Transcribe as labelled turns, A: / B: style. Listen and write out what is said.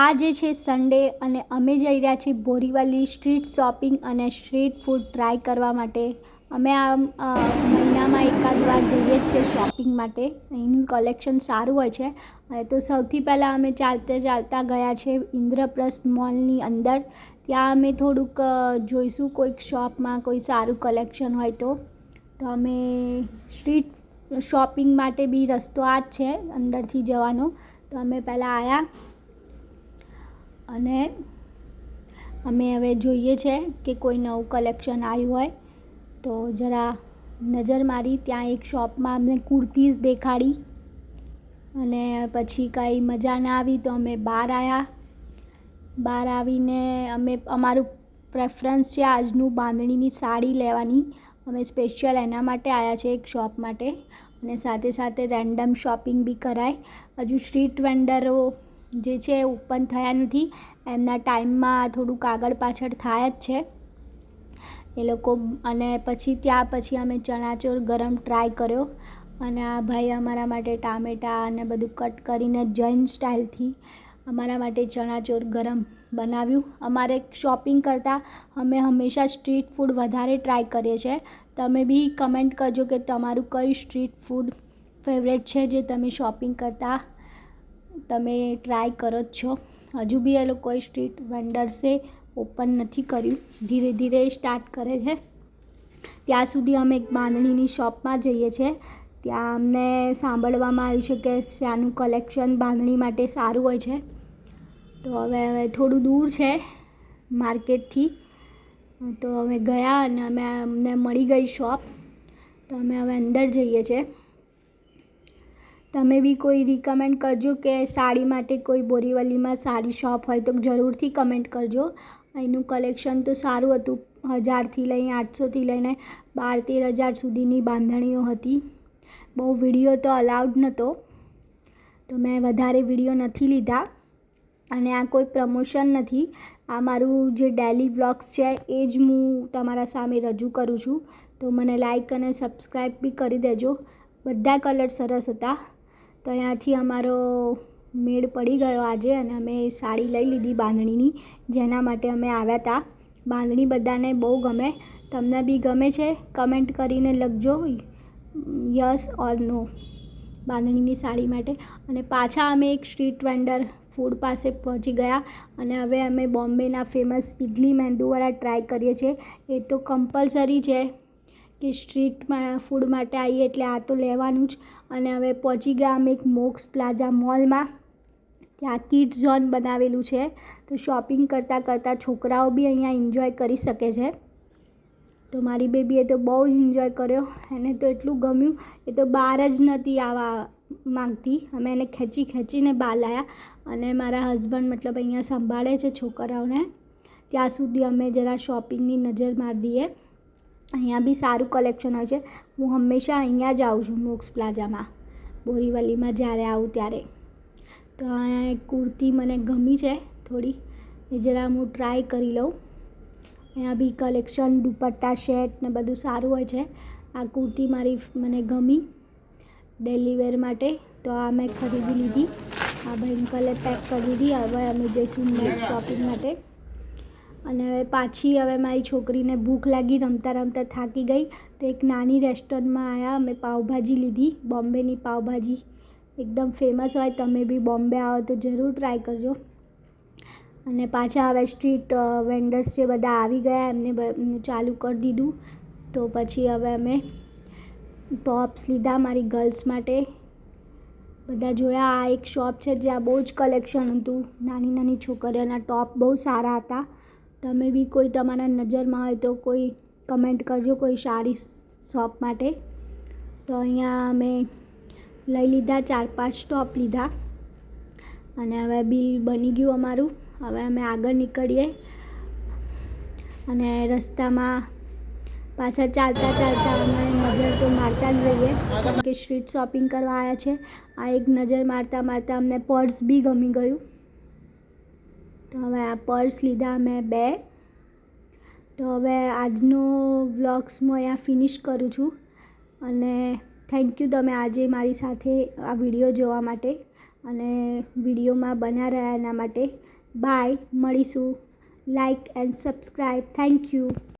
A: આ જે છે સન્ડે અને અમે જઈ રહ્યા છીએ બોરીવલી સ્ટ્રીટ શોપિંગ અને સ્ટ્રીટ ફૂડ ટ્રાય કરવા માટે. અમે આ મહિનામાં એકાદ વાર જઈએ જ છીએ શોપિંગ માટે. અહીંનું કલેક્શન સારું હોય છે. અને તો સૌથી પહેલાં અમે ચાલતા ચાલતા ગયા છે ઇન્દ્રપ્રસ્થ મોલની અંદર. ત્યાં અમે થોડુંક જોઈશું કોઈક શોપમાં કોઈ સારું કલેક્શન હોય તો. તો અમે સ્ટ્રીટ શોપિંગ માટે બી રસ્તો આ જ છે અંદરથી જવાનો. તો અમે પહેલાં આવ્યા અને અમે હવે જોઈએ છે કે કોઈ નવું કલેક્શન આવ્યું હોય તો જરા નજર મારી, ત્યાં એક શોપમાં અમને કુર્તીઝ દેખાડી અને પછી કાંઈ મજા ના આવી તો અમે બહાર આવ્યા બહાર આવીને અમે, અમારું પ્રેફરન્સ છે આજનું બાંધણીની સાડી લેવાની. અમે સ્પેશિયલ એના માટે આવ્યા છે એક શોપ માટે અને સાથે સાથે રેન્ડમ શોપિંગ બી કરાય. હજુ સ્ટ્રીટ વેન્ડરો જે છે ઓપન થયા નથી. એમના ટાઈમમાં થોડુંક આગળ પાછળ થાય જ છે. એ લોકો અને પછી ત્યાં પછી અમે ચણાચોર ગરમ ટ્રાય કર્યો. અને આ ભાઈ અમારા માટે ટામેટાં અને બધું કટ કરીને જૈન સ્ટાઇલથી અમારા માટે ચણાચોર ગરમ બનાવ્યું. અમારે શોપિંગ કરતાં અમે હંમેશા સ્ટ્રીટ ફૂડ વધારે ટ્રાય કરીએ છીએ. તમે બી કમેન્ટ કરજો કે તમારું કયું સ્ટ્રીટ ફૂડ ફેવરેટ છે જે તમે શોપિંગ કરતાં તમે ટ્રાય કરો જ છો. હજુ બી એ લોકોએ સ્ટ્રીટ વેન્ડર્સે ઓપન નથી કર્યું. ધીરે ધીરે સ્ટાર્ટ કરે છે. ત્યાં સુધી અમે એક બાંધણીની શોપમાં જઈએ છીએ ત્યાં અમને સાંભળવામાં આવ્યું છે કે ત્યાંનું કલેક્શન બાંધણી માટે સારું હોય છે. તો હવે હવે થોડું દૂર છે માર્કેટથી. તો અમે ગયા અને અમે અમને મળી ગઈ શોપ તો અમે હવે અંદર જઈએ છીએ તમે બી કોઈ રિકમેન્ડ કરજો કે સાડી માટે કોઈ બોરીવલીમાં સારી શોપ હોય તો જરૂરથી કમેન્ટ કરજો. અહીંનું કલેક્શન તો સારું હતું. હજારથી લઈને આઠસોથી લઈને બાર તેર હજાર સુધીની બાંધણીઓ હતી. બહુ વીડિયો તો અલાઉડ નહોતો તો મેં વધારે વીડિયો નથી લીધા. અને આ કોઈ પ્રમોશન નથી. આ મારું જે ડેલી વ્લોગ્સ છે એ જ હું તમારા સામે રજૂ કરું છું. તો મને લાઈક અને સબસ્ક્રાઈબ બી કરી દેજો. બધા કલર સરસ હતા. તો અહીંયાથી અમારો મેળ પડી ગયો આજે અને અમે સાડી લઈ લીધી બાંધણીની, જેના માટે અમે આવ્યા હતા બાંધણી બધાને બહુ ગમે. તમને બી ગમે છે, કમેન્ટ કરીને લખજો. યસ ઓર નો બાંધણીની સાડી માટે. અને પાછા અમે એક સ્ટ્રીટ વેન્ડર ફૂડ પાસે પહોંચી ગયા અને હવે અમે બોમ્બેના ફેમસ ઇડલી મેંદુવાળા ટ્રાય કરીએ છીએ. એ તો કમ્પલસરી છે. કે સ્ટ્રીટમાં ફૂડ માટે આવીએ એટલે આ તો લેવાનું જ. અને હવે પહોંચી ગયા અમે એક મોક્સ પ્લાઝા મોલમાં ત્યાં કિડ ઝોન બનાવેલું છે. તો શોપિંગ કરતાં કરતાં છોકરાઓ બી અહીંયા એન્જોય કરી શકે છે. તો મારી બેબીએ તો બહુ જ એન્જોય કર્યો. એને તો એટલું ગમ્યું. એ તો બહાર જ નથી આવવા માંગતી. અમે એને ખેંચી ખેંચીને બહાર લાવ્યા અને મારા હસબન્ડ મતલબ અહીંયા સંભાળે છે છોકરાઓને. ત્યાં સુધી અમે જરા શોપિંગની નજર મારી દઈએ અહીંયા બી સારું કલેક્શન હોય છે. હું હંમેશા અહીંયા જ આવું છું મોક્સ પ્લાઝામાં. બોરીવલીમાં જ્યારે આવું ત્યારે. તો અહીંયા કુર્તી મને ગમી છે થોડી. એ જરા હું ટ્રાય કરી લઉં. અહીંયા બી કલેક્શન દુપટ્ટા શેટ ને બધું સારું હોય છે. આ કુર્તી મારી મને ગમી ડેલી વેર માટે. તો આ મેં ખરીદી લીધી. આ ભાઈ અંકલે પેક કરી દીધી. હવે અમે જઈશું નેક્સ્ટ શોપિંગ માટે. અને હવે પાછી હવે મારી છોકરીને ભૂખ લાગી, રમતા રમતા થાકી ગઈ. તો એક નાની રેસ્ટોરન્ટમાં આવ્યા અમે પાવભાજી લીધી, બોમ્બેની પાવભાજી એકદમ ફેમસ હોય, તમે બી બોમ્બે આવો તો જરૂર ટ્રાય કરજો. અને પાછા હવે સ્ટ્રીટ વેન્ડર્સ છે બધા આવી ગયા, એમને ચાલુ કરી દીધું. તો પછી હવે અમે ટોપ્સ લીધા મારી ગર્લ્સ માટે. બધા જોયા, આ એક શોપ છે જ્યાં બહુ જ કલેક્શન હતું. નાની નાની છોકરીઓના ટોપ બહુ સારા હતા. તમે બી કોઈ તમારા નજરમાં હોય તો કોઈ કમેન્ટ કરજો કોઈ સારી શોપ માટે. તો અહીંયા અમે લઈ લીધા, ચાર પાંચ ટોપ લીધા. અને હવે બિલ બની ગયું અમારું. હવે અમે આગળ નીકળીએ. અને રસ્તામાં પાછા ચાલતા ચાલતા અમે નજર તો મારતા જ રહીએ. કારણ કે સ્ટ્રીટ શોપિંગ કરવા આવ્યા છે. આ એક નજર મારતા મારતા અમને પર્સ બી ગમી ગયું. તો હવે આ પર્સ લીધા મેં બે. તો હવે આજનો વ્લોગ્સ હું અહીંયા ફિનિશ કરું છું. અને થેન્ક યુ તમે આજે મારી સાથે આ વીડિયો જોવા માટે અને વિડીયોમાં બના રહ્યા એના માટે. બાય, મળીશું. Like and subscribe. Thank you.